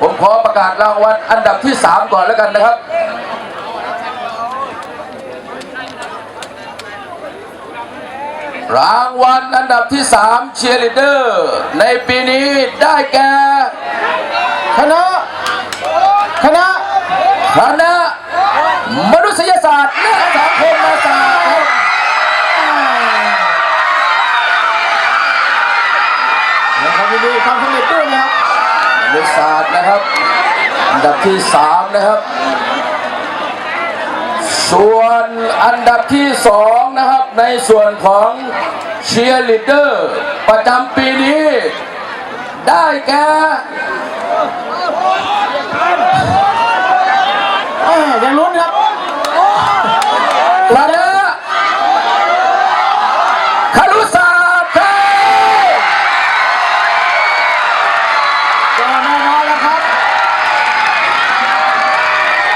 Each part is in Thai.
ผมขอประกาศรางวัลอันดับที่ 3 ก่อนแล้วกันนะครับ รางวัลอันดับที่ 3 เชียร์ลีดเดอร์ ในปีนี้ได้แก่คณะคณะคณะมนุษยศาสตร์และสังคมศาสตร์ครับนะครับยินดีความสำเร็จด้วยนะครับ มนุษยศาดนะครับอันดับที่3นะครับ ส่วนอันดับที่2นะครับในส่วนของเชียร์ลีดเดอร์ประจำปีนี้ ได้แก่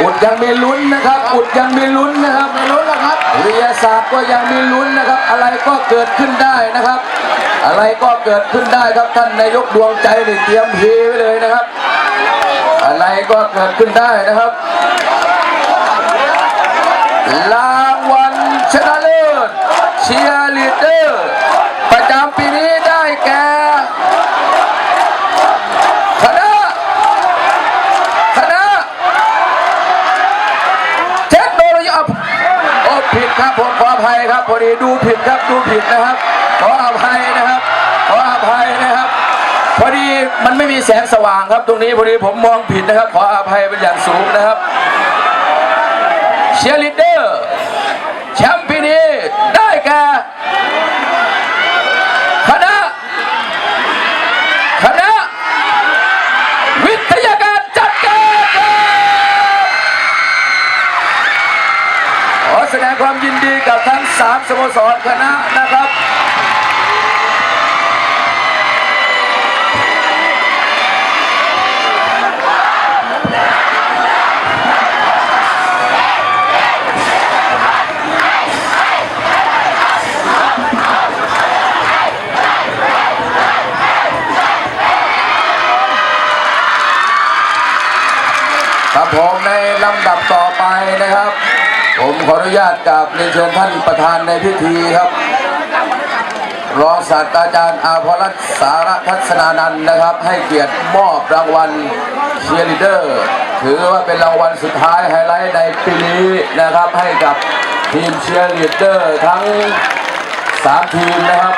อุดยังมีลุ้นนะครับ อุดยังมีลุ้นนะครับไม่ลุ้นแล้วครับวิทยาศาสตร์ก็ยังมีลุ้นนะครับ อะไรก็เกิดขึ้นได้นะครับ อะไรก็เกิดขึ้นได้ครับท่านนายกดวงใจนี่เตรียมเฮไว้เลยนะครับ อะไรก็เกิดขึ้นได้นะครับรางวัลชนะเลิศเชียร์ลีดเดอร์ประจำปีนี้ได้แก่คณะคณะ เทคโนโลยีอะโอ้ผิด ครับผมขออภัยครับพอดีดูผิดครับดูผิดนะครับขออภัยนะครับขออภัยนะครับ พอดีมันไม่มีแสงสว่างครับ ตรงนี้พอดีผมมองผิดนะครับ ขออภัยเป็นอย่างสูงนะครับเชียร์ลีดเดอร์แชมป์ปีนี้ได้แก่คณะคณะวิทยาการจัดการครับ ขอแสดง ความยินดีกับทั้งสามสโมสรคณะนะครับครับผมในลำดับต่อไปนะครับ ผมขออนุญาตกราบเรียนเชิญท่านประธานในพิธีครับ รองศาสตราจารย์อาภรัตน์สารทัศนานันท์นะครับ ให้เกียรติมอบรางวัลเชียร์ลีเดอร์ ถือว่าเป็นรางวัลสุดท้ายไฮไลท์ในปีนี้นะครับให้กับทีมเชียร์ลีเดอร์ทั้ง 3 ทีมนะครับ